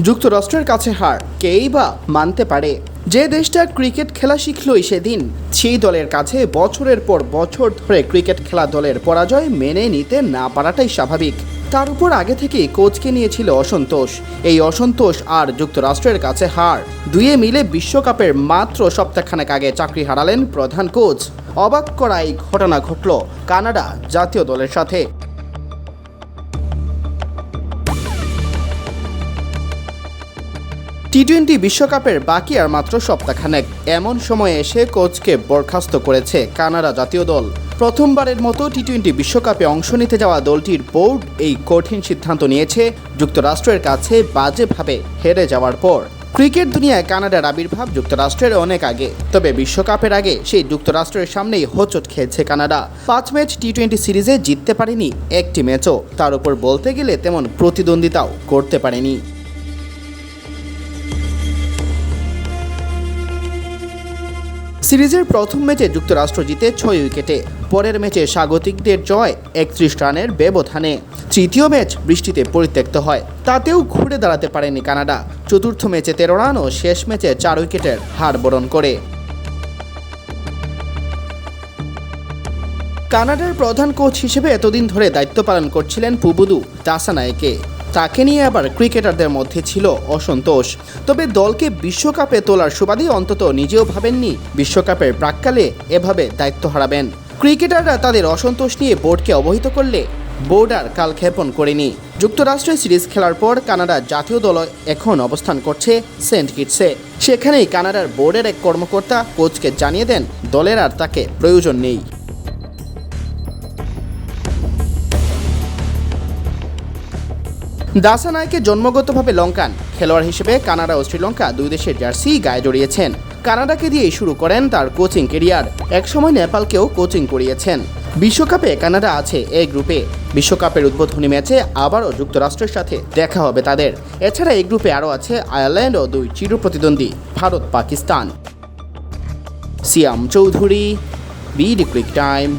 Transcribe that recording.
যুক্তরাষ্ট্রের কাছে হার কেই বা মানতে পারে। যে দেশটা ক্রিকেট খেলা শিখলই সেদিন, সেই দলের কাছে বছরের পর বছর ধরে ক্রিকেট খেলা দলের পরাজয় মেনে নিতে না পারাটাই স্বাভাবিক। তার উপর আগে থেকেই কোচকে নিয়েছিল অসন্তোষ। এই অসন্তোষ আর যুক্তরাষ্ট্রের কাছে হার। দুয়ে মিলে বিশ্বকাপের মাত্র সপ্তাহখানেক আগে চাকরি হারালেন প্রধান কোচ। অবাক করা এই ঘটনা ঘটল কানাডা জাতীয় দলের সাথে। টি টোয়েন্টি বিশ্বকাপের বাকি আর মাত্র সপ্তাহখানেক। এমন সময়ে এসে কোচকে বরখাস্ত করেছে কানাডা জাতীয় দল। প্রথমবারের মতো টি টোয়েন্টি বিশ্বকাপে অংশ নিতে যাওয়া দলটির বোর্ড এই কঠিন সিদ্ধান্ত নিয়েছে। যুক্তরাষ্ট্রের কাছে বাজেভাবে হেরে যাওয়ার পর। ক্রিকেট দুনিয়ায় কানাডার আবির্ভাব যুক্তরাষ্ট্রের অনেক আগে। তবে বিশ্বকাপের আগে সেই যুক্তরাষ্ট্রের সামনেই হোঁচট খেয়েছে কানাডা। পাঁচ ম্যাচ টি টোয়েন্টি সিরিজে জিততে পারেনি একটি ম্যাচও। তার উপর বলতে গেলে তেমন প্রতিদ্বন্দ্বিতাও করতে পারেনি। সিরিজের প্রথম ম্যাচে যুক্তরাষ্ট্র জিতে ছয় উইকেটে। পরের ম্যাচে স্বাগতিকদের জয় একত্রিশ রানের ব্যবধানে। তৃতীয় ম্যাচ বৃষ্টিতে পরিত্যক্ত হয়। তাতেও ঘুরে দাঁড়াতে পারেনি কানাডা। চতুর্থ ম্যাচে তেরো রান ও শেষ ম্যাচে চার উইকেটের হার বরণ করে। কানাডার প্রধান কোচ হিসেবে এতদিন ধরে দায়িত্ব পালন করছিলেন পুবুদু তাসানায়কে তাকে নিয়ে আবার ক্রিকেটারদের মধ্যে ছিল অসন্তোষ। তবে দলকে বিশ্বকাপে তোলার সুবাদে অন্তত নিজেও ভাবেননি। বিশ্বকাপের প্রাককালে এভাবে দায়িত্ব হারাবেন। ক্রিকেটাররা তাদের অসন্তোষ নিয়ে বোর্ডকে অবহিত করলে বোর্ড আর কালক্ষেপণ করেনি। যুক্তরাষ্ট্রে সিরিজ খেলার পর কানাডার জাতীয় দল এখন অবস্থান করছে সেন্ট কিটসে। সেখানেই কানাডার বোর্ডের এক কর্মকর্তা কোচকে জানিয়ে দেন, দলের আর তাকে প্রয়োজন নেই। দাসানায়কে জন্মগতভাবে লঙ্কান। খেলোয়াড় হিসেবে কানাডা ও শ্রীলঙ্কা দুই দেশের জার্সি গায়ে জড়িয়েছেন। কানাডাকে দিয়েই শুরু করেন তার কোচিং কেরিয়ার। একসময় নেপালকেও কোচিং করিয়েছেন। বিশ্বকাপে কানাডা আছে এ গ্রুপে বিশ্বকাপের উদ্বোধনী ম্যাচে আবারও যুক্তরাষ্ট্রের সাথে দেখা হবে তাদের। এছাড়া এই গ্রুপে আরও আছে আয়ারল্যান্ড ও দুই চির প্রতিদ্বন্দ্বী Bharat Pakistan Siam Chowdhury BD Crick Time.